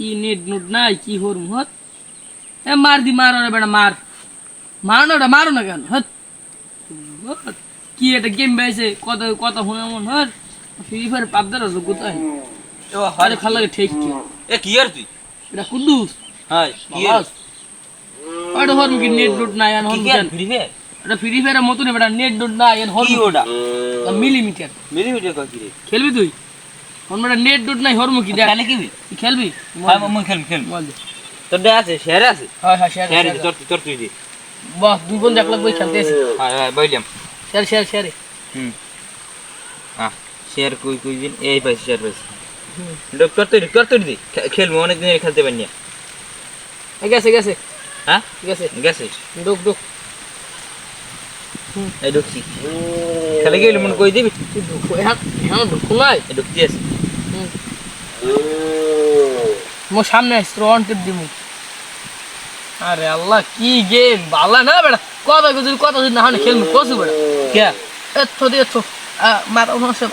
কি নেট নোট নাই কি হর মত এ মার দি মারো না বেটা মার। মারো না মারো না কেন হত। কি এটা গেম বেছে কত কত শুনে মন হত? ফ্রি ফায়ার পাবদার আছে কোথায় আরে খালা ঠিক কি? এ কি আর তুই? এটা কুদ্দুস। হাই কি আর? ওটা হর কি নেট নোট নাই আর হর ফ্রি ফায়ার? এটা ফ্রি ফায়ারের মতন বেটা নেট নোট নাই আর হর কি ওটা? মিলিমিটার। মিলিমিটার কয় কি খেলবি তুই? বেটা নেট নোট নাই হরমুখী দেখ। খেলে কি? খেলবি? হয় মই খেলম খেলম বল দে। তোর দে আছে শেয়ার আছে? হ্যাঁ হ্যাঁ শেয়ার শেয়ার তোর তোর তুই দে। বাহ দুই বোন দেখলাম বই খেলতে এসে। হয় হয় বইলাম। Share share share. হুম। হ্যাঁ শেয়ার কই কই দিন? এই পাইছি শেয়ার পাইছি। ডক্টর তুই ডক্টর তুই দি। খেলব অনেক দিন খেলতে পারি না। গেছে গেছে। হ্যাঁ? গেছে। গেছে? ডুক ডুক। এই ঢুকছি খেলে গেলে মনে কই দিবি? তুই ঢুক এখন এখন নাই। ঢুকতে আছে। মোর সামনে অন টিপ দিমু আরে আল্লাহ কি গেম ভালো না বেটা কত যদি কত যদি না হয় খেলব কসু বেটা কে এত দিয়ে এত মাথা সমস্যা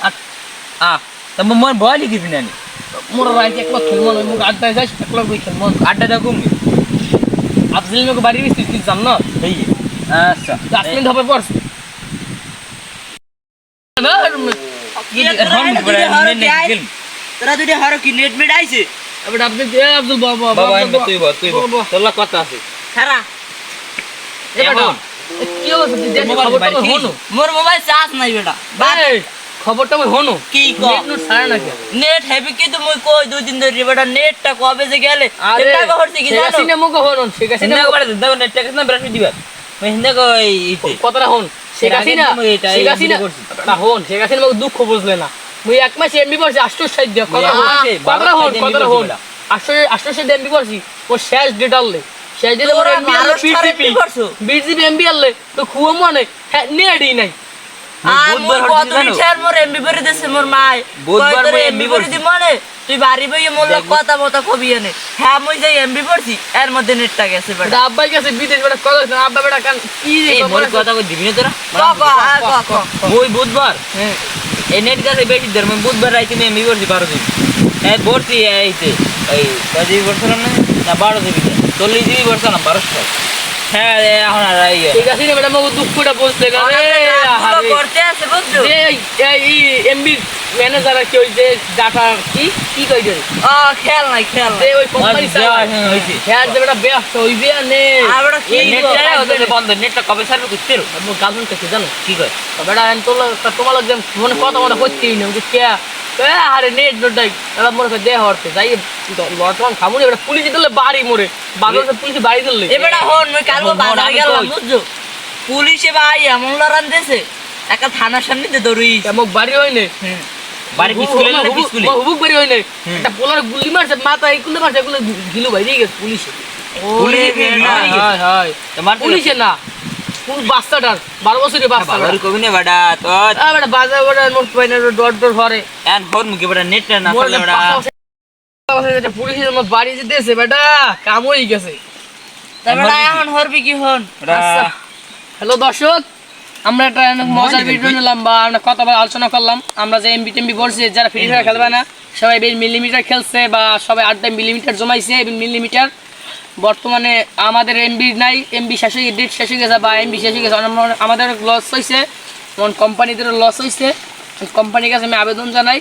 আ তা মন বয় লিখি না নি মোর রাইতে একলা খেলব না মুখ আড্ডায় যাস একলা বই খেলব আড্ডা কমবি আফজিল মুখ বাড়ি মিস্ত্রি তুই জান না এই আচ্ছা মিনিট হবে পড়ছে না তোরা যদি হারো কি নেট মেট আইছে? এবার আপনি যে আব্দুল বাবা বাবা এমনি তুই বল তুই বল। তোর লাগ কথা আছে। খারা এখন? কি অবস্থা? তুই দেখ মোবাইল খবরটা বাড়ি আমি হনো। মোর মোবাইল চার্জ নাই বেটা। এই, খবরটা আমি হনো। কি ক? নেট নোট সারা নাকি নেট হেবি কি তো মই কই দুই দিন ধরে বেটা নেটটা কবে যে গেলে? আরে নেটটা হচ্ছে কি জানো? না মুখ হনো ঠিক আছে না করে দাও না টাকা না ব্রাশ দিবা মই হিন্দা কই কতটা হন। ঠিক আছে না আমি এটা ঠিক আছে না না হন ঠিক আছে না মুখ দুঃখ বুঝলে না। মুই এক মাস এমবি পড়ছি আষ্টশ সাইড দিয়া কত হন পড়ছি হন বেটা। আষ্টশ আষ্টশ এমবি পড়ছি ও শেষ ডেট আনলে শেষ ডেটে মোর তোরা এমবি আনলে বিজিপি করছ? এমবি আনলে তো খুব মনে হ্যাঁ নেডই নাই তুই বাড়ি বইয়ে মোর কথা মতো কবি এনে। হ্যাঁ মই যাই এমবি পড়ছি এর মধ্যে নেটটা গেছে বেটা। আব্বাই গেছে বিদেশ বেটা কত আব্বা বেটা কান কি রে মোর কথা কই দিবি না তোরা? ক ক আর ক ক। ওই বুধবার। হ্যাঁ। এই নেট গাছে ধর বুধবার রাইতে আমি এমবি বারো দিন এই এইতে এই না? না বারো চল্লিশ হ্যাঁ রে, এখন আর ঠিক আছে না বেটা দুঃখটা বুঝতে গেলে। করতে আছে বুঝছ? এই এমবি ম্যানেজার কি ওই যে ডাটা কি? কি কই ও নাই নাই। ওই কোম্পানি। হ্যাঁ যে বেটা ব্যস্ত হইবে আর নে আর বেটা কি নেটটা ওদের বন্ধ নেটটা কবে সার্ভে করতে রো গার্লফ্রেন্ড কাছে জানো কি কয়? বেটা আমি তোর তোমার মনে কথা মনে না যে কে? এ আরে নেট নোটাই এবার করে দেহ হরতে। যাই লটন খামুনি এবার পুলিশ দিলে বাড়ি মরে। বাগল পুলিশ বাড়ি দিলে এবারে হন মই কালকে এখন মোর বাজারে আমি গেলাম বুঝছ? পুলিশে ভাই এমন লড়ান দিয়েছে একটা থানার সামনে দৌড়ি বাড়ি হয় না বাড়ি কি স্কুলে না স্কুলে হুবুক বাড়ি হয় না একটা পোলার গুলি মারছে মাথা মারছে এগুলো গিলু গেছে পুলিশে। ভাই। হয় হয়। তোমার পুলিশে না। কোন বাচ্চাটার? বারো বছরের বাচ্চা ভালো কবি না বাডা তো আ বেটা বাজার বেটা মোট পাইনা ডর ডর ঘরে। এন ফোন মুখে বাডা নেটটা না মোর চলে বাডা একটা বাড়ি যে বেটা কাম হয়ে গেছে। তারপরে এখন হরবি কি হন। হ্যালো দর্শক আমরা একটা মজার ভিডিও নিলাম বা আমরা কথা আলোচনা করলাম। আমরা যে এমবি টেমবি বলছি যারা ফ্রি ফায়ার খেলবে না সবাই মিলিমিটার খেলছে বা সবাই আটটা মিলিমিটার জমাইছে মিলিমিটার। বর্তমানে আমাদের এমবি নাই এমবি শেষ হয়ে ডেট শেষ হয়ে গেছে বা এমবি শেষ হয়ে গেছে আমাদের লস হয়েছে যেমন কোম্পানিদেরও লস হয়েছে কোম্পানির কাছে আমি আবেদন জানাই,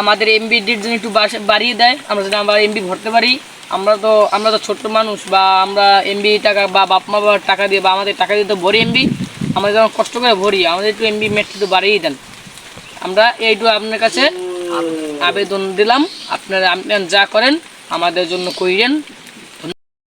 আমাদের এমবি ডেট যেন একটু বাড়িয়ে দেয়। আমরা যেন আমরা এমবি ভরতে পারি, আমরা তো আমরা তো ছোট্ট মানুষ বা আমরা এমবি টাকা বা বাপ মা বাবার টাকা দিয়ে বা আমাদের টাকা দিয়ে তো ভরি এমবি আমরা যখন কষ্ট করে ভরি, আমাদের একটু এমবি মেট একটু বাড়িয়ে দেন। আমরা এইটু আপনার কাছে আবেদন দিলাম, আপনারা আপনি যা করেন, আমাদের জন্য কইরেন।